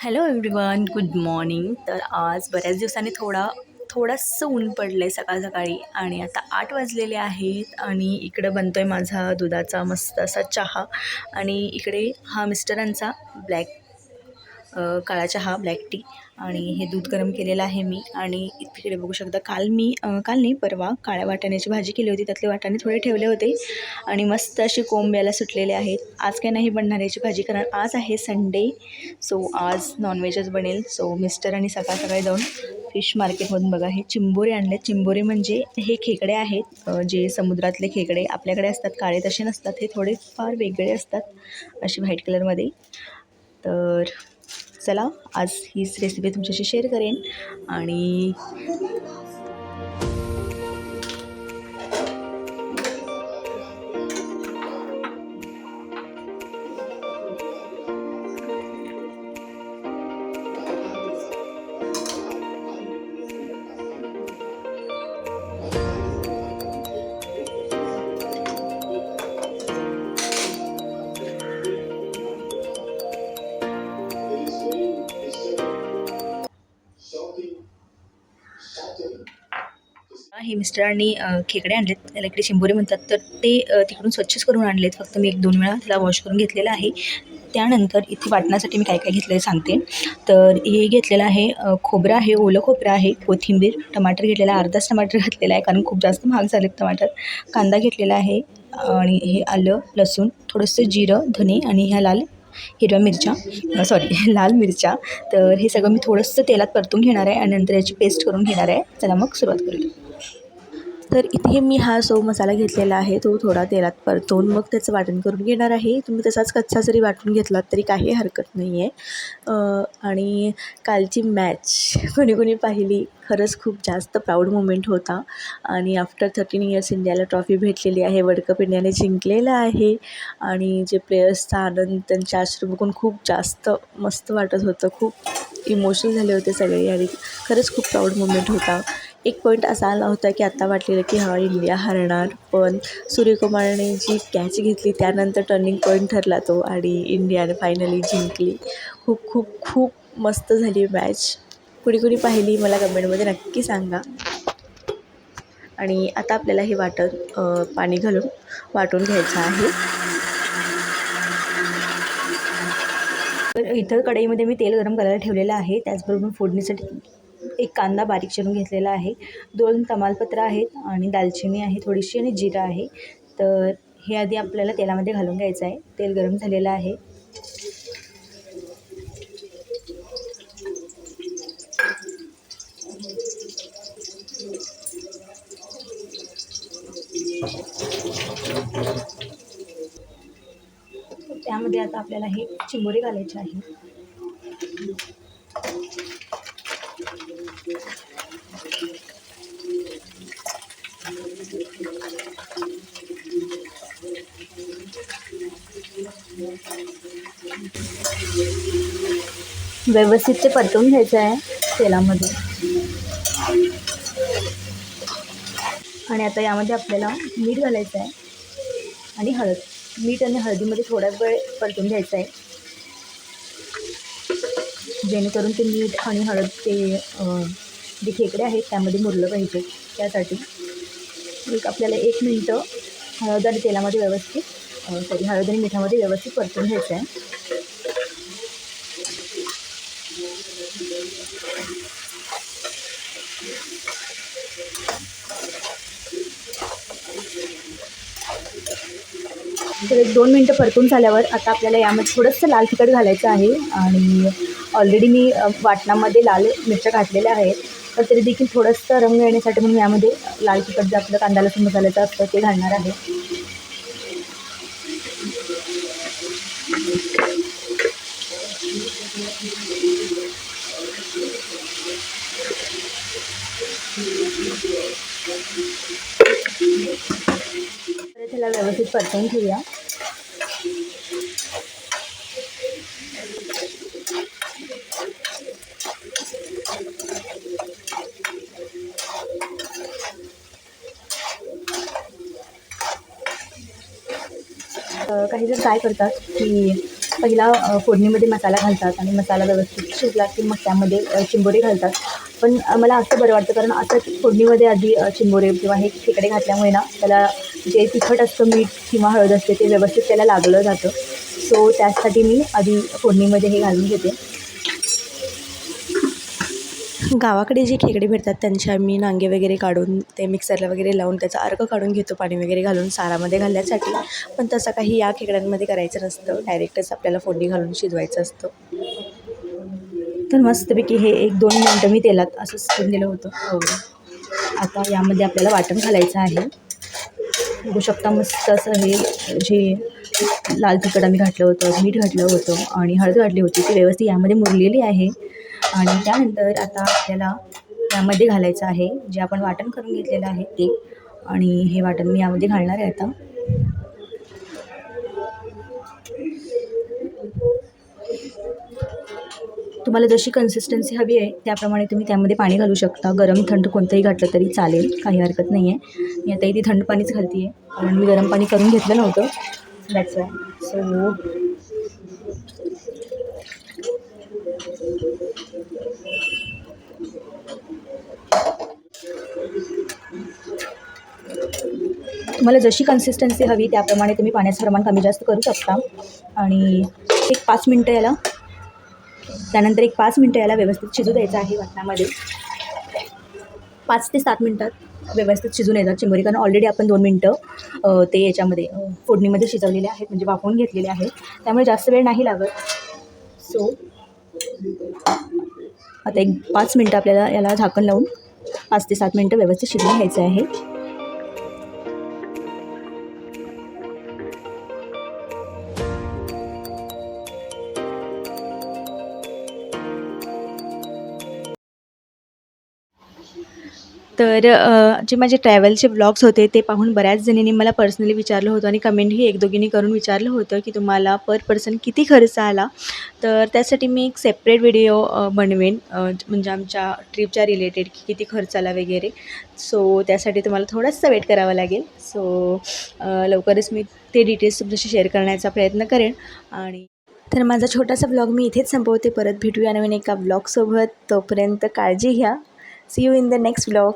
Hello everyone good morning तर आज बऱ्याच दिवसांनी थोडा थोडंसं ऊन पडलं आहे सकाळ सकाळी आणि आता आठ वाजलेले आहेत आणि इकडं बनतो आहे माझा दुधाचा मस्त असा चहा आणि इकडे हा मिस्टरांचा ब्लॅक काळा चहा ब्लॅक टी. आणि हे दूध गरम केलेलं आहे मी. आणि इकडे बघू शकता काल मी काल नाही परवा काळ्या वाटाण्याची भाजी केली होती. त्यातले वाटाणे थोडे ठेवले होते आणि मस्त असे कोंब याला सुटलेले आहेत. आज काय नाही बनणार याची भाजी कारण आज आहे संडे सो आज नॉनव्हेजच बनेल. सो मिस्टर आणि सकाळ सकाळी जाऊन फिश मार्केटमधून बघा. हे चिंबोरे आणले चिंबोरे म्हणजे हे खेकडे आहेत. जे समुद्रातले खेकडे आपल्याकडे असतात काळे तसे नसतात. हे थोडे फार वेगळे असतात असे व्हाईट कलरमध्ये. तर चला आज हीच रेसिपी तुमच्याशी शेअर करेन. आणि हे मिस्टरांनी खेकडे आणलेत. त्याला इकडे शिंबोरे म्हणतात. तर ते तिकडून स्वच्छच करून आणलेत. फक्त मी एक दोन वेळा त्याला वॉश करून घेतलेलं आहे. त्यानंतर इथे वाटण्यासाठी मी काय काय घेतलं आहे सांगते. तर हे घेतलेलं आहे खोबरं आहे ओलं खोबरं आहे कोथिंबीर टमाटर घेतलेला आहे अर्धाच टमाटर घातलेला आहे कारण खूप जास्त महाग झाले टमाटर. कांदा घेतलेला आहे आणि हे आलं लसूण थोडंसं जिरं धने आणि ह्या लाल हिरव्या मिरच्या. सॉरी लाल मिरच्या. तर हे सगळं मी थोडंसं तेलात परतून घेणार आहे आणि नंतर याची पेस्ट करून घेणार आहे. चला मग सुरुवात करूया. तर इथे मी हा सो मसाला घेतलेला आहे. तो थोडा तेलात परतून मग त्याचं वाटण करून घेणार आहे. तुम्ही तसाच कच्चा जरी वाटून घेतलात तरी काही हरकत नाही आहे आणि कालची मॅच कोणी कोणी पाहिली खरंच खूप जास्त प्राऊड मुमेंट होता. आणि आफ्टर थर्टीन इयर्स इंडियाला ट्रॉफी भेटलेली आहे वर्ल्ड कप इंडियाने जिंकलेला आहे. आणि जे प्लेयर्सचा आनंद त्यांच्या आश्रम बघून खूप जास्त मस्त वाटत होतं. खूप इमोशनल झाले होते सगळे. आणि खरंच खूप प्राऊड मुमेंट होता. एक पॉईंट असा आला होता की आत्ता वाटलेलं की हा इंडिया हरणार पण सूर्यकुमारने जी कॅच घेतली त्यानंतर टर्निंग पॉईंट ठरला तो आणि इंडियाने फायनली जिंकली. खूप खूप खूप मस्त झाली मॅच कुणी कुणी पाहिली मला कमेंटमध्ये नक्की सांगा. आणि आता आपल्याला हे वाटण पाणी घालून वाटून घ्यायचं आहे. तर इथं कढईमध्ये मी तेल गरम करायला ठेवलेलं आहे. त्याचबरोबर फोडणीसाठी एक कांदा बारीक चिरून घेतलेला आहे. दोन तमालपत्र आहेत आणि दालचिनी आहे थोडीशी आणि जिरा आहे. तर हे आधी आपल्याला तेलामध्ये घालून घ्यायचं आहे. तेल गरम झालेलं आहे. त्यामध्ये आता आपल्याला हे चिंबोरी घालायचे आहे. व्यवस्थित ते परतवून घ्यायचं आहे तेलामध्ये. आणि आता यामध्ये आपल्याला मीठ घालायचं आहे आणि हळद मीठ आणि हळदीमध्ये थोडा वेळ परतून घ्यायचं आहे. जेणेकरून ते मीठ आणि हळद ते जे खेकडे आहेत त्यामध्ये मुरलं पाहिजे. त्यासाठी एक आपल्याला एक मिनटं हळद आणि तेलामध्ये व्यवस्थित सॉरी हळद आणि मिठामध्ये व्यवस्थित परतून घ्यायचं आहे. तर एक दोन मिनटं परतून झाल्यावर आता आपल्याला यामध्ये थोडंसं लाल तिखट घालायचं आहे आणि ऑलरेडी मी वाटणामध्ये लाल मिरच्या घातलेल्या आहेत. तर तरी देखील थोडंसं रंग येण्यासाठी म्हणून यामध्ये लाल तिखट जे आपलं कांदा लसूण मसाल्याचं असतं ते घालणार आहे. तर त्याला व्यवस्थित परतून घेऊया काही जण काय करतात की पहिला फोडणीमध्ये मसाला घालतात आणि मसाला व्यवस्थित शिजला की मग त्यामध्ये चिंबोरे घालतात. पण मला असं बरं वाटतं कारण असं फोडणीमध्ये आधी चिंबोरे किंवा हे खेकडे घातल्यामुळे ना त्याला जे तिखट असतं मीठ किंवा हळद असते ते व्यवस्थित त्याला लागलं जातं. सो त्यासाठी मी आधी फोडणीमध्ये हे घालून घेते. गावाकडे जे खेकडे भेटतात त्यांचे आम्ही नांगे वगैरे काढून ते मिक्सरला वगैरे लावून त्याचा अर्क काढून घेतो पाणी वगैरे घालून सारामध्ये घालण्यासाठी. पण तसं काही या खेकड्यांमध्ये करायचं नसतं. डायरेक्टच आपल्याला फोडणी घालून शिजवायचं असतं. तर मस्तपैकी हे एक दोन मिनटं मी तेलात असं शिजून दिलं होतं. हो. आता यामध्ये आपल्याला वाटण घालायचं आहे. बघू शकता मस्त असं हे जे लाल तिखट आम्ही घातलं होतं मीठ घातलं होतं आणि हळद घातली होती ती व्यवस्थित यामध्ये मुरलेली आहे. आणि त्यानंतर आता आपल्याला यामध्ये घालायचं आहे. जे आपण वाटण करून घेतलेलं आहे ते. आणि हे वाटण मी यामध्ये घालणार आहे आता. तुम्हाला जशी कन्सिस्टन्सी हवी आहे त्याप्रमाणे तुम्ही त्यामध्ये पाणी घालू शकता. गरम थंड कोणतंही घातलं तरी चालेल. काही हरकत नाही आहे मी आता इथे थंड पाणीच घालते आहे कारण मी गरम पाणी करून घेतलं नव्हतं. दॅट्स वाय सो तुम्हाला जशी कन्सिस्टन्सी हवी त्याप्रमाणे तुम्ही पाण्याचं प्रमाण कमी जास्त करू शकता. आणि एक पाच मिनटं याला त्यानंतर एक पाच मिनटं याला व्यवस्थित शिजू द्यायचं आहे वाटणामध्ये. पाच ते सात मिनटात व्यवस्थित शिजून येतात चिंबोरी कारण ऑलरेडी आपण दोन मिनटं ते याच्यामध्ये फोडणीमध्ये शिजवलेले आहेत म्हणजे वापरून घेतलेले आहेत. त्यामुळे जास्त वेळ नाही लागत. सो आता एक पाच मिनटं आपल्याला याला झाकण लावून पाच ते सात मिनटं व्यवस्थित शिजवून घ्यायचं आहे. तर जे माझे ट्रॅव्हलचे ब्लॉग्स होते ते पाहून बऱ्याच जणींनी मला पर्सनली विचारलं होतं आणि कमेंटही एक दोघींनी करून विचारलं होतं की तुम्हाला पर पर्सन किती खर्च आला. तर त्यासाठी मी एक सेपरेट व्हिडिओ बनवेन म्हणजे आमच्या ट्रिपच्या रिलेटेड की किती खर्च आला वगैरे. सो त्यासाठी तुम्हाला थोडासा वेट करावा लागेल. सो लवकरच मी ते डिटेल्स तुमच्याशी शेअर करण्याचा प्रयत्न करेन. आणि तर माझा छोटासा ब्लॉग मी इथेच संपवते. परत भेटूया नवीन एका ब्लॉगसोबत तोपर्यंत काळजी घ्या. See you in the next blog